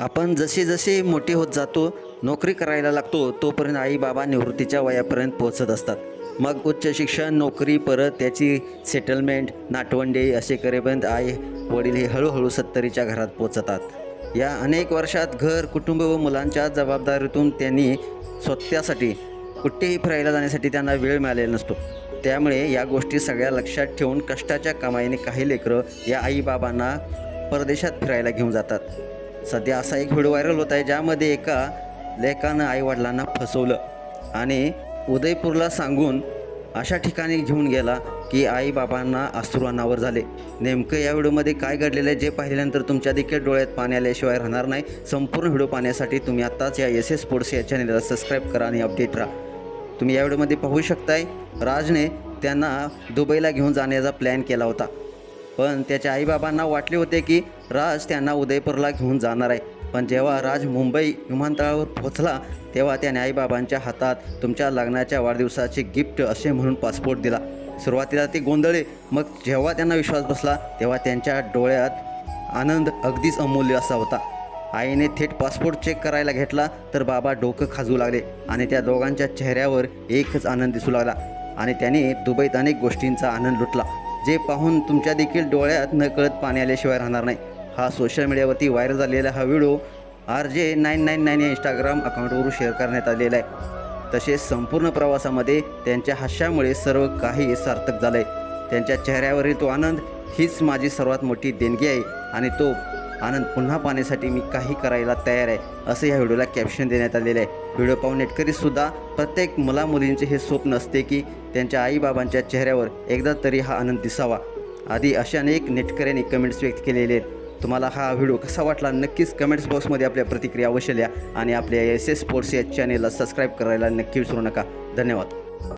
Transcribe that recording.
आपण जसे जसे मोठे होत जातो नोकरी करायला लागतो तोपर्यंत आई बाबा निवृत्तीच्या वयापर्यंत पोहोचत असतात. मग उच्च शिक्षण नोकरी परत त्याची सेटलमेंट नाटवंडे असे करेपर्यंत आई वडील हे हळूहळू सत्तरीच्या घरात पोचतात. या अनेक वर्षात घर कुटुंब व मुलांच्या जबाबदारीतून त्यांनी स्वतःसाठी कुठेही फिरायला जाण्यासाठी त्यांना वेळ मिळालेला नसतो. त्यामुळे या गोष्टी सगळ्या लक्षात ठेवून कष्टाच्या कमाईने काही लेकरं या आईबाबांना परदेशात फिरायला घेऊन जातात. सध्या असा एक व्हिडिओ व्हायरल होत आहे ज्यामध्ये एका लेकानं आईवडिलांना फसवलं. आणि उदयपूरला सांगून अशा ठिकाणी घेऊन गेला की आई बाबांना अश्रू अनावर झाले. नेमकं या व्हिडिओमध्ये काय घडलेलं आहे जे पाहिल्यानंतर तुमच्या देखील डोळ्यात पाणी आल्याशिवाय राहणार नाही. संपूर्ण व्हिडिओ पाहण्यासाठी तुम्ही आत्ताच या एस एस स्पोर्ट्स या चॅनेलला सबस्क्राईब करा आणि अपडेट राहा. तुम्ही या व्हिडिओमध्ये पाहू शकताय राजने त्यांना दुबईला घेऊन जाण्याचा प्लॅन केला होता. पण त्याच्या आईबाबांना वाटले होते की राज त्यांना उदयपूरला घेऊन जाणार आहे. पण जेव्हा राज मुंबई विमानतळावर पोहोचला तेव्हा त्याने आईबाबांच्या हातात तुमच्या लग्नाच्या वाढदिवसाचे गिफ्ट असे म्हणून पासपोर्ट दिला. सुरुवातीला ते गोंधळे मग जेव्हा त्यांना विश्वास बसला तेव्हा त्यांच्या डोळ्यात आनंद अगदीच अमूल्य असा होता. आईने थेट पासपोर्ट चेक करायला घेतला तर बाबा डोकं खाजू लागले आणि त्या दोघांच्या चेहऱ्यावर एकच आनंद दिसू लागला आणि त्याने दुबईत अनेक गोष्टींचा आनंद लुटला. जे पाहून तुमच्या देखील डोळ्यात नकळत पाणी आल्याशिवाय राहणार नाही. हा सोशल मीडियावरती व्हायरल झालेला हा video R J nine nine nine या इंस्टाग्राम अकाउंटवरून शेअर करण्यात आलेला आहे. तसेच संपूर्ण प्रवासामध्ये त्यांच्या हास्यामुळे सर्व काही सार्थक झालं आहे त्यांच्या चेहऱ्यावरील तो आनंद हीच माझी सर्वात मोठी देणगी आहे. आणि तो आनंद पुन्हा पाहण्यासाठी मी काही करायला तयार आहे असं या व्हिडिओला कॅप्शन देण्यात आलेलं आहे. व्हिडिओ पाहून नेटकरीसुद्धा प्रत्येक मुलामुलींचे हे स्वप्न असते की त्यांच्या आईबाबांच्या चेहऱ्यावर एकदा तरी हा आनंद दिसावा. आधी अशा अनेक नेटकऱ्यांनी कमेंट्स व्यक्त केलेले आहेत. तुम्हाला हा व्हिडिओ कसा वाटला नक्कीच कमेंट्स बॉक्समध्ये आपल्या प्रतिक्रिया अवश्य लिहा आणि आपल्या एस एस स्पोर्ट्स या चॅनेलला सबस्क्राईब करायला नक्की विसरू नका. धन्यवाद.